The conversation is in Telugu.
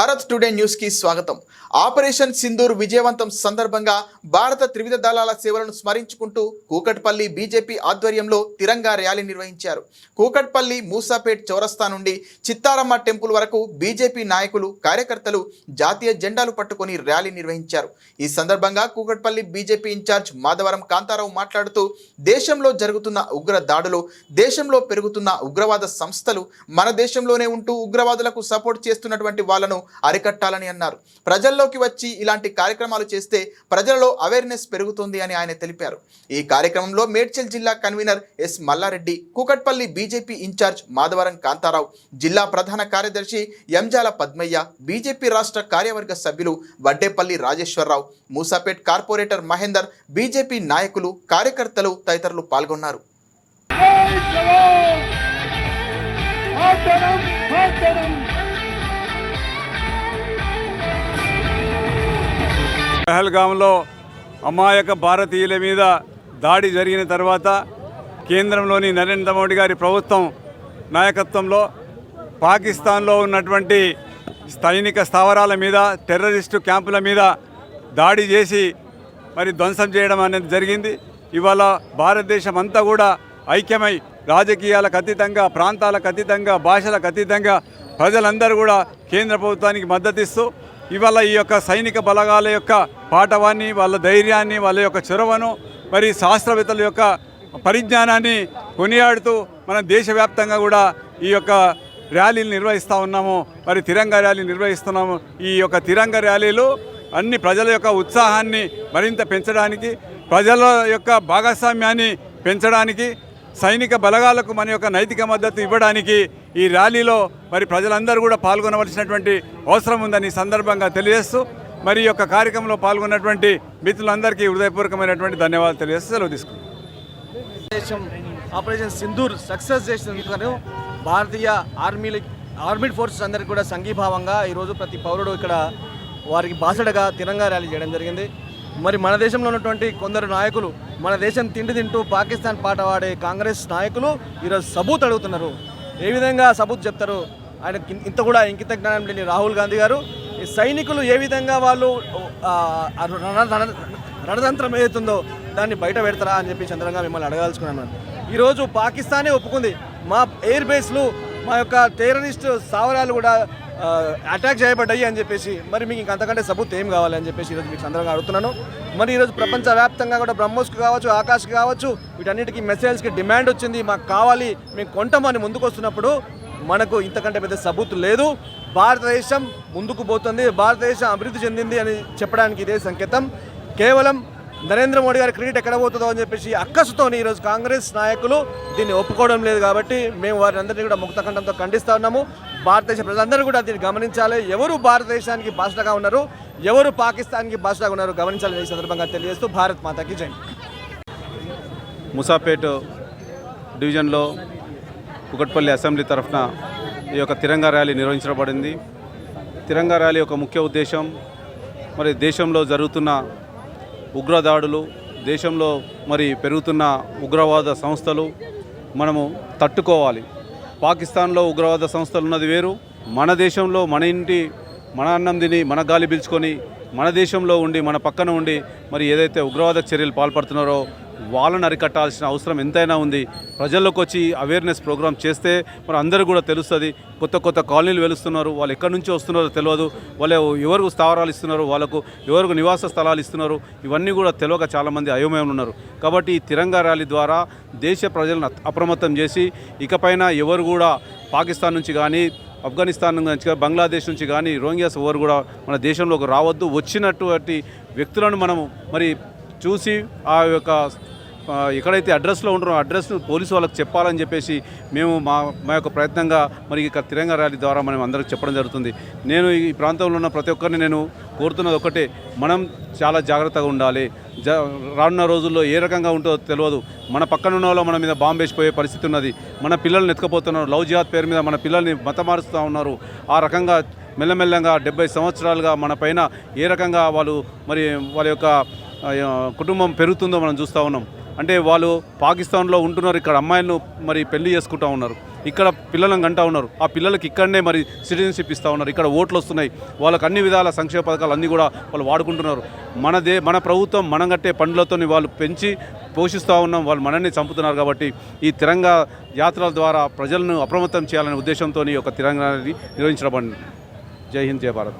భారత్ టుడే న్యూస్కి స్వాగతం. ఆపరేషన్ సింధూర్ విజయవంతం సందర్భంగా భారత త్రివిధ దళాల సేవలను స్మరించుకుంటూ కూకట్పల్లి బీజేపీ ఆధ్వర్యంలో తిరంగా ర్యాలీ నిర్వహించారు. కూకట్పల్లి మూసాపేట్ చౌరస్తా నుండి చిత్తారమ్మ టెంపుల్ వరకు బీజేపీ నాయకులు కార్యకర్తలు జాతీయ జెండాలు పట్టుకొని ర్యాలీ నిర్వహించారు. ఈ సందర్భంగా కూకట్పల్లి బీజేపీ ఇన్ఛార్జ్ మాధవరం కాంతారావు మాట్లాడుతూ దేశంలో జరుగుతున్న ఉగ్ర దాడులు దేశంలో పెరుగుతున్న ఉగ్రవాద సంస్థలు మన దేశంలోనే ఉంటూ ఉగ్రవాదులకు సపోర్ట్ చేస్తున్నటువంటి వాళ్ళను అరికట్టాలని అన్నారు. ప్రజల్లోకి వచ్చి ఇలాంటి కార్యక్రమాలు చేస్తే ప్రజలలో అవేర్నెస్ పెరుగుతుంది అని ఆయన తెలిపారు. ఈ కార్యక్రమంలో మేడ్చల్ జిల్లా convener S Mallareddy Kukatpally BJP incharge Madhavaram Kantharao జిల్లా ప్రధాన కార్యదర్శి ఎంజాల పద్మయ్య బీజేపీ రాష్ట్ర కార్యవర్గ సభ్యులు వడ్డేపల్లి రాజేశ్వరరావు మూసాపేట్ కార్పొరేటర్ మహేందర్ బీజేపీ నాయకులు కార్యకర్తలు తదితరులు పాల్గొన్నారు. జై జవాన్! పహల్గాంలో అమాయక భారతీయుల మీద దాడి జరిగిన తర్వాత కేంద్రంలోని నరేంద్ర మోడీ గారి ప్రభుత్వం నాయకత్వంలో పాకిస్తాన్లో ఉన్నటువంటి సైనిక స్థావరాల మీద టెర్రరిస్టు క్యాంపుల మీద దాడి చేసి మరి ధ్వంసం చేయడం అనేది జరిగింది. ఇవాళ భారతదేశం అంతా కూడా ఐక్యమై రాజకీయాలకు అతీతంగా ప్రాంతాలకు అతీతంగా భాషలకు అతీతంగా ప్రజలందరూ కూడా కేంద్ర ప్రభుత్వానికి మద్దతిస్తూ ఇవాళ ఈ యొక్క సైనిక బలగాల యొక్క పాఠవాన్ని వాళ్ళ ధైర్యాన్ని వాళ్ళ యొక్క చొరవను మరి శాస్త్రవేత్తల యొక్క పరిజ్ఞానాన్ని కొనియాడుతూ మనం దేశవ్యాప్తంగా కూడా ఈ యొక్క ర్యాలీలు నిర్వహిస్తూ ఉన్నాము. మరి తిరంగ ర్యాలీ నిర్వహిస్తున్నాము. ఈ యొక్క తిరంగ ర్యాలీలు అన్ని ప్రజల యొక్క ఉత్సాహాన్ని మరింత పెంచడానికి ప్రజల యొక్క భాగస్వామ్యాన్ని పెంచడానికి సైనిక బలగాలకు మన యొక్క నైతిక మద్దతు ఇవ్వడానికి ఈ ర్యాలీలో మరి ప్రజలందరూ కూడా పాల్గొనవలసినటువంటి అవసరం ఉందని సందర్భంగా తెలియజేస్తూ మరి ఈ యొక్క కార్యక్రమంలో పాల్గొన్నటువంటి మిత్రులందరికీ హృదయపూర్వకమైనటువంటి ధన్యవాదాలు తెలియజేస్తూ సెలవు తీసుకున్నాం దేశం ఆపరేషన్ సింధూర్ సక్సెస్ చేసినందుకు భారతీయ ఆర్మీ ఆర్మీడ్ ఫోర్సెస్ అందరికీ కూడా సంఘీభావంగా ఈరోజు ప్రతి పౌరుడు ఇక్కడ వారికి బాసడగా తిరంగా ర్యాలీ చేయడం జరిగింది. మరి మన దేశంలో ఉన్నటువంటి కొందరు నాయకులు మన దేశం తిండి తింటూ పాకిస్తాన్ పాట పాడే కాంగ్రెస్ నాయకులు ఈరోజు సబూత్ అడుగుతున్నారు. ఏ విధంగా సబూత్ చెప్తారు? ఆయన ఇంత కూడా ఇంకిత జ్ఞానం లేని రాహుల్ గాంధీ గారు. ఈ సైనికులు ఏ విధంగా వాళ్ళు రణ- రణ- రణతంత్రం ఏదైతుందో దాన్ని బయట పెడతారా అని చెప్పి చంద్రంగా మిమ్మల్ని అడగాల్సుకున్నాను. ఈరోజు పాకిస్తానే ఒప్పుకుంది. మా ఎయిర్ బేస్లు మా యొక్క టెరరిస్ట్ స్థావరాలు కూడా అటాక్ చేయబడ్డాయి అని చెప్పేసి మరి మీకు ఇంక అంతకంటే సబూత్ ఏం కావాలి అని చెప్పేసి ఈరోజు మీకు సందర్భంగా అడుగుతున్నాను. మరి ఈరోజు ప్రపంచవ్యాప్తంగా కూడా బ్రహ్మోస్కి కావచ్చు ఆకాష్కి కావచ్చు వీటన్నిటికీ మెసేజ్కి డిమాండ్ వచ్చింది మాకు కావాలి మేము కొంటామని ముందుకు వస్తున్నప్పుడు మనకు ఇంతకంటే పెద్ద సబూత్ లేదు. భారతదేశం ముందుకు పోతుంది భారతదేశం అభివృద్ధి చెందింది అని చెప్పడానికి ఇదే సంకేతం. కేవలం నరేంద్ర మోడీ గారి క్రెడిట్ ఎక్కడ పోతుందో అని చెప్పేసి అక్కసుతో ఈరోజు కాంగ్రెస్ నాయకులు దీన్ని ఒప్పుకోవడం లేదు కాబట్టి మేము వారిని అందరినీ కూడా ముక్తఖండంతో ఖండిస్తూ ఉన్నాము. భారతదేశ ప్రజలందరూ కూడా దీన్ని గమనించాలి. ఎవరు భారతదేశానికి భాషగా ఉన్నారు? ఎవరు పాకిస్తాన్కి భాషగా ఉన్నారు? గమనించాలని ఈ సందర్భంగా తెలియజేస్తూ భారత్ మాతాకి జై. ముసాపేట్ డివిజన్లో కుకట్పల్లి అసెంబ్లీ తరఫున ఈ యొక్క తిరంగా ర్యాలీ నిర్వహించబడింది. తిరంగా ర్యాలీ యొక్క ముఖ్య ఉద్దేశం. మరి దేశంలో జరుగుతున్న ఉగ్రదాడులు దేశంలో మరి పెరుగుతున్న ఉగ్రవాద సంస్థలు మనము తట్టుకోవాలి. పాకిస్తాన్లో ఉగ్రవాద సంస్థలు ఉన్నది వేరు. మన దేశంలో మన ఇంటి మన అన్నం తిని మన గాలి పీల్చుకొని మన దేశంలో ఉండి మన పక్కన ఉండి మరి ఏదైతే ఉగ్రవాద చర్యలు పాల్పడుతున్నారో వాళ్ళని అరికట్టాల్సిన అవసరం ఎంతైనా ఉంది. ప్రజల్లోకి వచ్చి అవేర్నెస్ ప్రోగ్రామ్ చేస్తే మరి అందరూ కూడా తెలుస్తుంది. కొత్త కొత్త కాలనీలు వెలుస్తున్నారు. వాళ్ళు ఎక్కడి నుంచి వస్తున్నారో తెలియదు వాళ్ళు ఎవరికి స్థావరాలు ఇస్తున్నారు? వాళ్ళకు ఎవరికి నివాస స్థలాలు ఇస్తున్నారు? ఇవన్నీ కూడా తెలియక చాలామంది అయోమయం ఉన్నారు. కాబట్టి ఈ తిరంగా ర్యాలీ ద్వారా దేశ ప్రజలను అప్రమత్తం చేసి ఇకపైన ఎవరు కూడా పాకిస్తాన్ నుంచి కానీ ఆఫ్ఘనిస్తాన్ నుంచి బంగ్లాదేశ్ నుంచి కానీ రోహింగ్యాస్ ఎవరు కూడా మన దేశంలోకి రావద్దు. వచ్చినటువంటి వ్యక్తులను మనము మరి చూసి ఆ యొక్క ఎక్కడైతే అడ్రస్లో ఉంటారో ఆ అడ్రస్ను పోలీసు వాళ్ళకి చెప్పాలని చెప్పేసి మేము మా మా యొక్క ప్రయత్నంగా మరి ఇక తిరంగా ర్యాలీ ద్వారా మనం అందరికి చెప్పడం జరుగుతుంది. నేను ఈ ప్రాంతంలో ఉన్న ప్రతి ఒక్కరిని నేను కోరుతున్నది ఒకటే మనం చాలా జాగ్రత్తగా ఉండాలి. జ రానున్న రోజుల్లో ఏ రకంగా ఉంటుందో తెలియదు మన పక్కన ఉన్న వాళ్ళు మన మీద బాంబు వేసిపోయే పరిస్థితి ఉన్నది. మన పిల్లల్ని ఎత్తుకపోతున్నారు. లవ్ జిహాద్ పేరు మీద మన పిల్లల్ని మతమారుస్తూ ఉన్నారు. ఆ రకంగా మెల్లమెల్లంగా డెబ్బై సంవత్సరాలుగా మన పైన ఏ రకంగా వాళ్ళు మరి వాళ్ళ యొక్క కుటుంబం పెరుగుతుందో మనం చూస్తూ ఉన్నాం. అంటే వాళ్ళు పాకిస్తాన్లో ఉంటున్నారు ఇక్కడ అమ్మాయిలను మరి పెళ్ళి చేసుకుంటూ ఉన్నారు. ఇక్కడ పిల్లలను గంటా ఉన్నారు. ఆ పిల్లలకి ఇక్కడనే మరి సిటిజన్షిప్ ఇస్తూ ఉన్నారు. ఇక్కడ ఓట్లు వస్తున్నాయి. వాళ్ళకి అన్ని విధాల సంక్షేమ పథకాలు అన్నీ కూడా వాళ్ళు వాడుకుంటున్నారు. మన దే మన ప్రభుత్వం మనం కట్టే పండ్లతో వాళ్ళు పెంచి పోషిస్తూ ఉన్నాం. వాళ్ళు మనల్ని చంపుతున్నారు కాబట్టి ఈ తిరంగా యాత్రల ద్వారా ప్రజలను అప్రమత్తం చేయాలనే ఉద్దేశంతో ఒక యొక్క నిర్వహించబడింది జై హింద్ జయ భారత్.